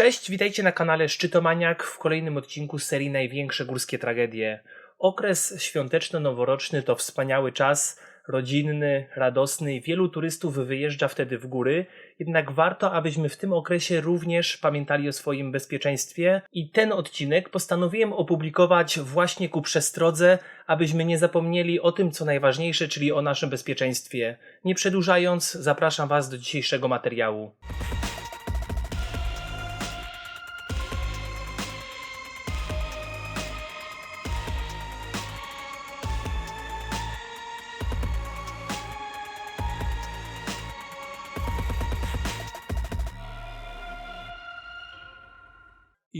Cześć, witajcie na kanale Szczytomaniak w kolejnym odcinku serii Największe górskie tragedie. Okres świąteczno-noworoczny to wspaniały czas, rodzinny, radosny. Wielu turystów wyjeżdża wtedy w góry, jednak warto, abyśmy w tym okresie również pamiętali o swoim bezpieczeństwie i ten odcinek postanowiłem opublikować właśnie ku przestrodze, abyśmy nie zapomnieli o tym, co najważniejsze, czyli o naszym bezpieczeństwie. Nie przedłużając, zapraszam Was do dzisiejszego materiału.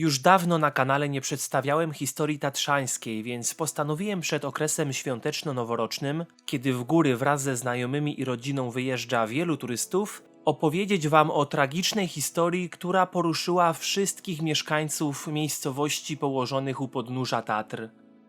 Już dawno na kanale nie przedstawiałem historii tatrzańskiej, więc postanowiłem przed okresem świąteczno-noworocznym, kiedy w góry wraz ze znajomymi i rodziną wyjeżdża wielu turystów, opowiedzieć Wam o tragicznej historii, która poruszyła wszystkich mieszkańców miejscowości położonych u podnóża Tatr.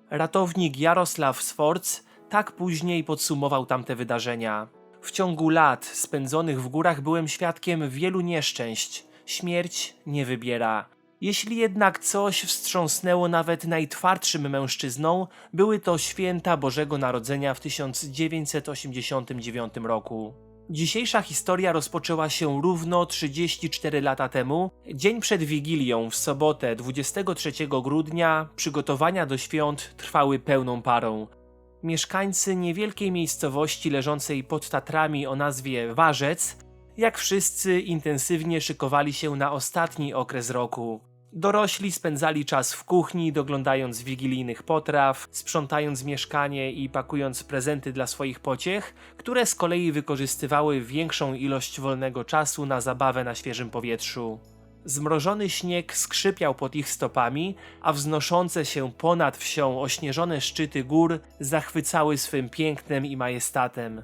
Ratownik Jarosław Sforc tak później podsumował tamte wydarzenia. W ciągu lat spędzonych w górach byłem świadkiem wielu nieszczęść. Śmierć nie wybiera. Jeśli jednak coś wstrząsnęło nawet najtwardszym mężczyzną, były to święta Bożego Narodzenia w 1989 roku. Dzisiejsza historia rozpoczęła się równo 34 lata temu. Dzień przed Wigilią, w sobotę 23 grudnia, przygotowania do świąt trwały pełną parą. Mieszkańcy niewielkiej miejscowości leżącej pod Tatrami o nazwie Warzec, jak wszyscy intensywnie szykowali się na ostatni okres roku. Dorośli spędzali czas w kuchni, doglądając wigilijnych potraw, sprzątając mieszkanie i pakując prezenty dla swoich pociech, które z kolei wykorzystywały większą ilość wolnego czasu na zabawę na świeżym powietrzu. Zmrożony śnieg skrzypiał pod ich stopami, a wznoszące się ponad wsią ośnieżone szczyty gór zachwycały swym pięknem i majestatem.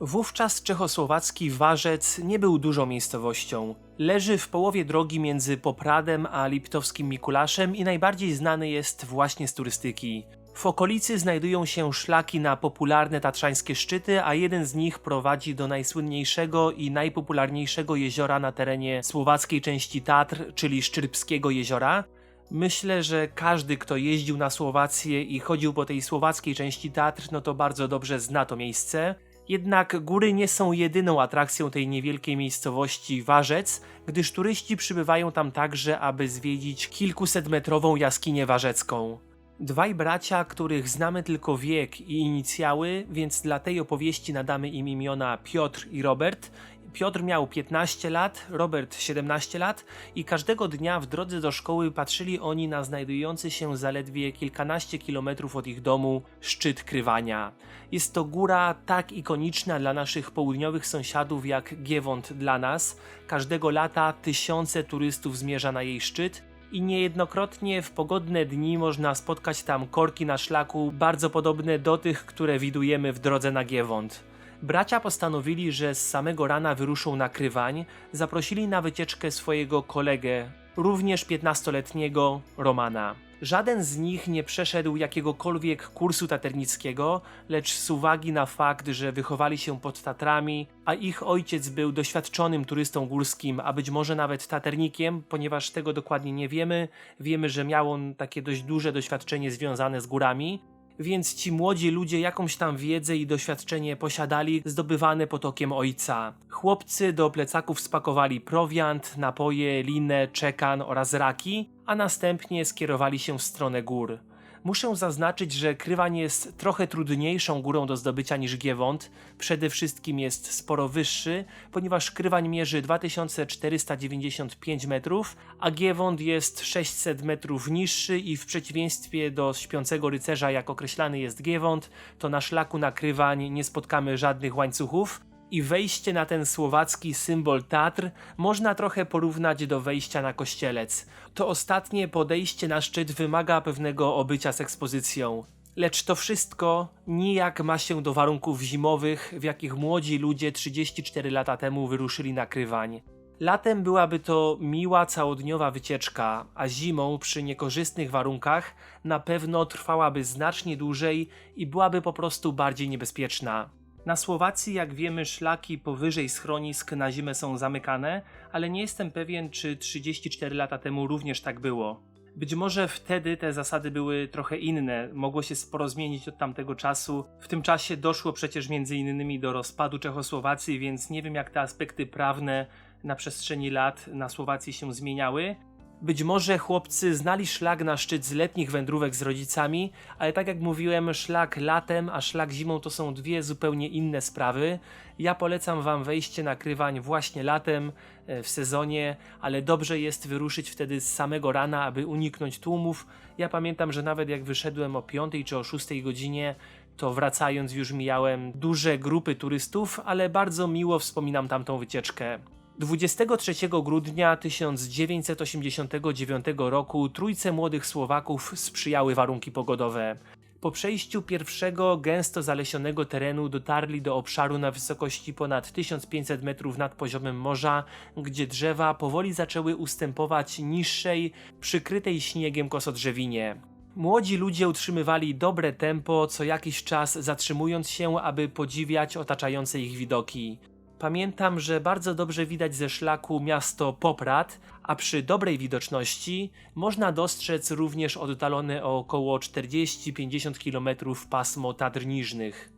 Wówczas czechosłowacki Warzec nie był dużą miejscowością. Leży w połowie drogi między Popradem a Liptowskim Mikulaszem i najbardziej znany jest właśnie z turystyki. W okolicy znajdują się szlaki na popularne tatrzańskie szczyty, a jeden z nich prowadzi do najsłynniejszego i najpopularniejszego jeziora na terenie słowackiej części Tatr, czyli Szczyrbskiego jeziora. Myślę, że każdy, kto jeździł na Słowację i chodził po tej słowackiej części Tatr, no to bardzo dobrze zna to miejsce. Jednak góry nie są jedyną atrakcją tej niewielkiej miejscowości Warzec, gdyż turyści przybywają tam także, aby zwiedzić kilkusetmetrową jaskinię warzecką. Dwaj bracia, których znamy tylko wiek i inicjały, więc dla tej opowieści nadamy im imiona Piotr i Robert, Piotr miał 15 lat, Robert 17 lat i każdego dnia w drodze do szkoły patrzyli oni na znajdujący się zaledwie kilkanaście kilometrów od ich domu szczyt Krywania. Jest to góra tak ikoniczna dla naszych południowych sąsiadów jak Giewont dla nas. Każdego lata tysiące turystów zmierza na jej szczyt i niejednokrotnie w pogodne dni można spotkać tam korki na szlaku bardzo podobne do tych, które widujemy w drodze na Giewont. Bracia postanowili, że z samego rana wyruszą na Krywań, zaprosili na wycieczkę swojego kolegę, również 15-letniego Romana. Żaden z nich nie przeszedł jakiegokolwiek kursu taternickiego, lecz z uwagi na fakt, że wychowali się pod Tatrami, a ich ojciec był doświadczonym turystą górskim, a być może nawet taternikiem, ponieważ tego dokładnie nie wiemy, wiemy, że miał on takie dość duże doświadczenie związane z górami, więc ci młodzi ludzie jakąś tam wiedzę i doświadczenie posiadali zdobywane potokiem ojca. Chłopcy do plecaków spakowali prowiant, napoje, linę, czekan oraz raki, a następnie skierowali się w stronę gór. Muszę zaznaczyć, że Krywań jest trochę trudniejszą górą do zdobycia niż Giewont. Przede wszystkim jest sporo wyższy, ponieważ Krywań mierzy 2495 metrów, a Giewont jest 600 metrów niższy i w przeciwieństwie do śpiącego rycerza, jak określany jest Giewont, to na szlaku na Krywań nie spotkamy żadnych łańcuchów i wejście na ten słowacki symbol Tatr można trochę porównać do wejścia na kościelec. To ostatnie podejście na szczyt wymaga pewnego obycia z ekspozycją. Lecz to wszystko nijak ma się do warunków zimowych, w jakich młodzi ludzie 34 lata temu wyruszyli na Krywań. Latem byłaby to miła całodniowa wycieczka, a zimą przy niekorzystnych warunkach na pewno trwałaby znacznie dłużej i byłaby po prostu bardziej niebezpieczna. Na Słowacji, jak wiemy, szlaki powyżej schronisk na zimę są zamykane, ale nie jestem pewien, czy 34 lata temu również tak było. Być może wtedy te zasady były trochę inne, mogło się sporo zmienić od tamtego czasu. W tym czasie doszło przecież między innymi do rozpadu Czechosłowacji, więc nie wiem jak te aspekty prawne na przestrzeni lat na Słowacji się zmieniały. Być może chłopcy znali szlak na szczyt z letnich wędrówek z rodzicami, ale tak jak mówiłem, szlak latem, a szlak zimą to są dwie zupełnie inne sprawy. Ja polecam Wam wejście na krywań właśnie latem, e, w sezonie, ale dobrze jest wyruszyć wtedy z samego rana, aby uniknąć tłumów. Ja pamiętam, że nawet jak wyszedłem o 5 czy o 6 godzinie, to wracając już mijałem duże grupy turystów, ale bardzo miło wspominam tamtą wycieczkę. 23 grudnia 1989 roku trójce młodych Słowaków sprzyjały warunki pogodowe. Po przejściu pierwszego gęsto zalesionego terenu dotarli do obszaru na wysokości ponad 1500 metrów nad poziomem morza, gdzie drzewa powoli zaczęły ustępować niższej, przykrytej śniegiem kosodrzewinie. Młodzi ludzie utrzymywali dobre tempo, co jakiś czas zatrzymując się, aby podziwiać otaczające ich widoki. Pamiętam, że bardzo dobrze widać ze szlaku miasto Poprad, a przy dobrej widoczności można dostrzec również oddalone o około 40-50 km pasmo Tatr Niżnych.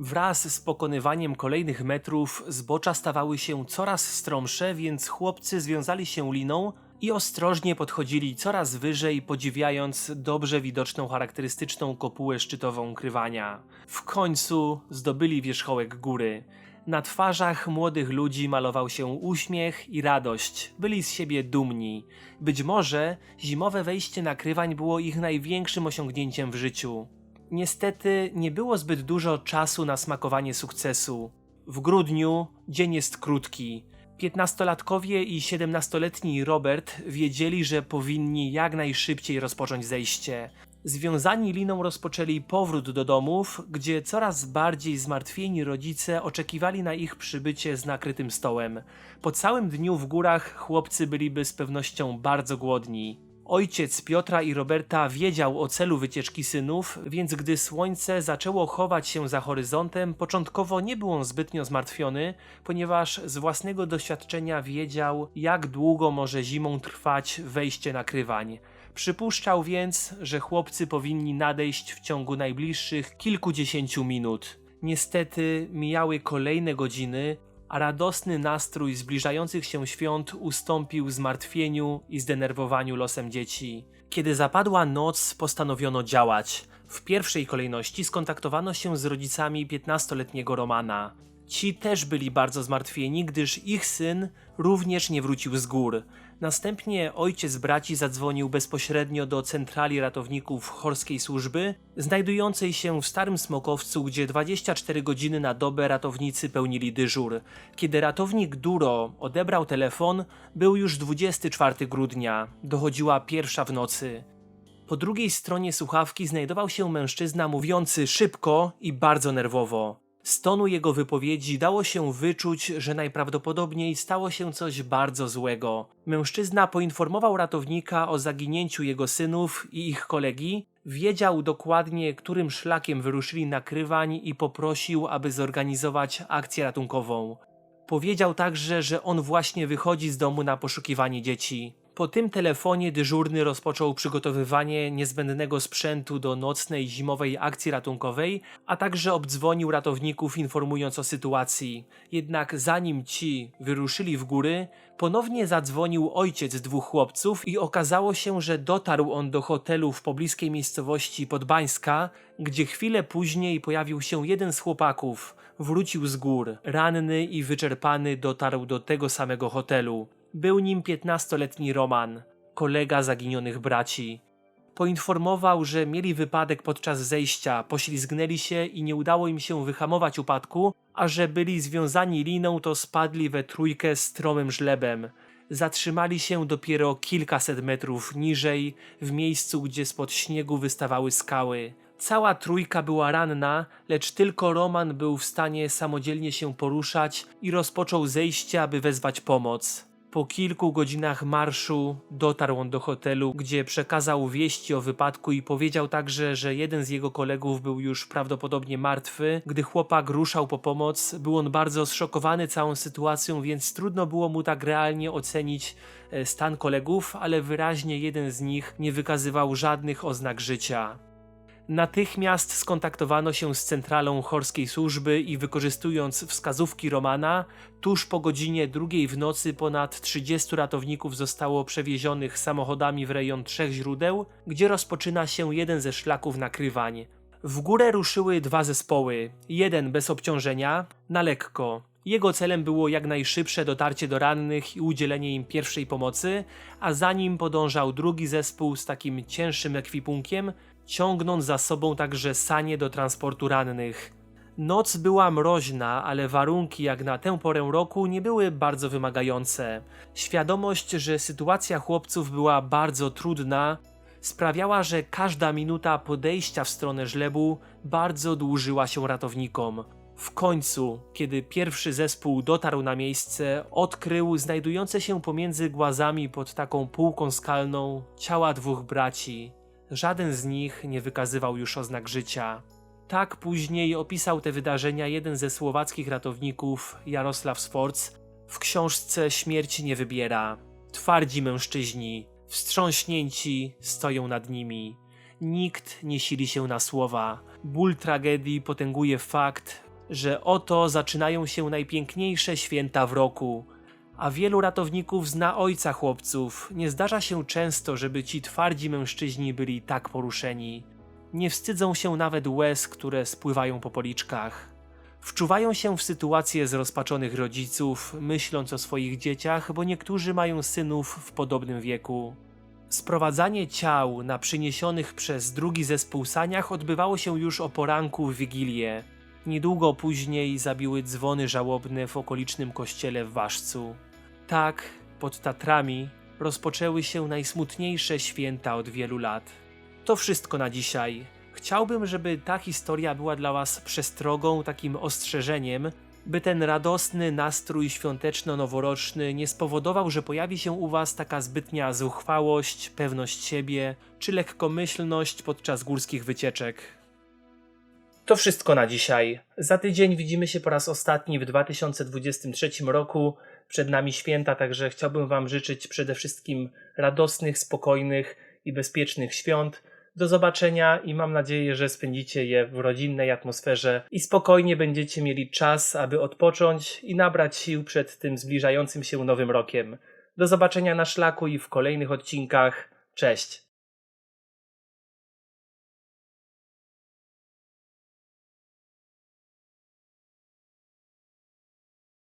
Wraz z pokonywaniem kolejnych metrów zbocza stawały się coraz stromsze, więc chłopcy związali się liną i ostrożnie podchodzili coraz wyżej, podziwiając dobrze widoczną charakterystyczną kopułę szczytową krywania. W końcu zdobyli wierzchołek góry. Na twarzach młodych ludzi malował się uśmiech i radość. Byli z siebie dumni. Być może zimowe wejście na krywań było ich największym osiągnięciem w życiu. Niestety nie było zbyt dużo czasu na smakowanie sukcesu. W grudniu dzień jest krótki. Piętnastolatkowie i siedemnastoletni Robert wiedzieli, że powinni jak najszybciej rozpocząć zejście. Związani liną rozpoczęli powrót do domów, gdzie coraz bardziej zmartwieni rodzice oczekiwali na ich przybycie z nakrytym stołem. Po całym dniu w górach chłopcy byliby z pewnością bardzo głodni. Ojciec Piotra i Roberta wiedział o celu wycieczki synów, więc gdy słońce zaczęło chować się za horyzontem, początkowo nie był on zbytnio zmartwiony, ponieważ z własnego doświadczenia wiedział, jak długo może zimą trwać wejście na krywań. Przypuszczał więc, że chłopcy powinni nadejść w ciągu najbliższych kilkudziesięciu minut. Niestety mijały kolejne godziny, a radosny nastrój zbliżających się świąt ustąpił zmartwieniu i zdenerwowaniu losem dzieci. Kiedy zapadła noc, postanowiono działać. W pierwszej kolejności skontaktowano się z rodzicami 15-letniego Romana. Ci też byli bardzo zmartwieni, gdyż ich syn również nie wrócił z gór. Następnie ojciec braci zadzwonił bezpośrednio do centrali ratowników Chorskiej Służby, znajdującej się w Starym Smokowcu, gdzie 24 godziny na dobę ratownicy pełnili dyżur. Kiedy ratownik Duro odebrał telefon, był już 24 grudnia, dochodziła pierwsza w nocy. Po drugiej stronie słuchawki znajdował się mężczyzna mówiący szybko i bardzo nerwowo. Z tonu jego wypowiedzi dało się wyczuć, że najprawdopodobniej stało się coś bardzo złego. Mężczyzna poinformował ratownika o zaginięciu jego synów i ich kolegi, wiedział dokładnie, którym szlakiem wyruszyli na krywań i poprosił, aby zorganizować akcję ratunkową. Powiedział także, że on właśnie wychodzi z domu na poszukiwanie dzieci. Po tym telefonie dyżurny rozpoczął przygotowywanie niezbędnego sprzętu do nocnej zimowej akcji ratunkowej, a także obdzwonił ratowników informując o sytuacji. Jednak zanim ci wyruszyli w góry, ponownie zadzwonił ojciec dwóch chłopców i okazało się, że dotarł on do hotelu w pobliskiej miejscowości Podbańska, gdzie chwilę później pojawił się jeden z chłopaków. Wrócił z gór. Ranny i wyczerpany dotarł do tego samego hotelu. Był nim 15-letni Roman, kolega zaginionych braci. Poinformował, że mieli wypadek podczas zejścia, poślizgnęli się i nie udało im się wyhamować upadku, a że byli związani liną, to spadli we trójkę stromym żlebem. Zatrzymali się dopiero kilkaset metrów niżej, w miejscu, gdzie spod śniegu wystawały skały. Cała trójka była ranna, lecz tylko Roman był w stanie samodzielnie się poruszać i rozpoczął zejście, aby wezwać pomoc. Po kilku godzinach marszu dotarł on do hotelu, gdzie przekazał wieści o wypadku i powiedział także, że jeden z jego kolegów był już prawdopodobnie martwy. Gdy chłopak ruszał po pomoc, był on bardzo zszokowany całą sytuacją, więc trudno było mu tak realnie ocenić e, stan kolegów, ale wyraźnie jeden z nich nie wykazywał żadnych oznak życia. Natychmiast skontaktowano się z centralą chorskiej służby i wykorzystując wskazówki Romana, tuż po godzinie drugiej w nocy ponad 30 ratowników zostało przewiezionych samochodami w rejon trzech źródeł, gdzie rozpoczyna się jeden ze szlaków nakrywań. W górę ruszyły dwa zespoły, jeden bez obciążenia, na lekko. Jego celem było jak najszybsze dotarcie do rannych i udzielenie im pierwszej pomocy, a za nim podążał drugi zespół z takim cięższym ekwipunkiem, ciągnąc za sobą także sanie do transportu rannych. Noc była mroźna, ale warunki jak na tę porę roku nie były bardzo wymagające. Świadomość, że sytuacja chłopców była bardzo trudna, sprawiała, że każda minuta podejścia w stronę żlebu bardzo dłużyła się ratownikom. W końcu, kiedy pierwszy zespół dotarł na miejsce, odkrył znajdujące się pomiędzy głazami pod taką półką skalną ciała dwóch braci. Żaden z nich nie wykazywał już oznak życia. Tak później opisał te wydarzenia jeden ze słowackich ratowników, Jarosław Sforc, w książce Śmierć nie wybiera. Twardzi mężczyźni, wstrząśnięci, stoją nad nimi. Nikt nie sili się na słowa. Ból tragedii potęguje fakt, że oto zaczynają się najpiękniejsze święta w roku. A wielu ratowników zna ojca chłopców. Nie zdarza się często, żeby ci twardzi mężczyźni byli tak poruszeni. Nie wstydzą się nawet łez, które spływają po policzkach. Wczuwają się w sytuację zrozpaczonych rodziców, myśląc o swoich dzieciach, bo niektórzy mają synów w podobnym wieku. Sprowadzanie ciał na przyniesionych przez drugi zespół saniach odbywało się już o poranku w Wigilię. Niedługo później zabiły dzwony żałobne w okolicznym kościele w Waszcu. Tak, pod Tatrami rozpoczęły się najsmutniejsze święta od wielu lat. To wszystko na dzisiaj. Chciałbym, żeby ta historia była dla Was przestrogą, takim ostrzeżeniem, by ten radosny nastrój świąteczno-noworoczny nie spowodował, że pojawi się u Was taka zbytnia zuchwałość, pewność siebie czy lekkomyślność podczas górskich wycieczek. To wszystko na dzisiaj. Za tydzień widzimy się po raz ostatni w 2023 roku. Przed nami święta, także chciałbym Wam życzyć przede wszystkim radosnych, spokojnych i bezpiecznych świąt. Do zobaczenia i mam nadzieję, że spędzicie je w rodzinnej atmosferze i spokojnie będziecie mieli czas, aby odpocząć i nabrać sił przed tym zbliżającym się nowym rokiem. Do zobaczenia na szlaku i w kolejnych odcinkach. Cześć!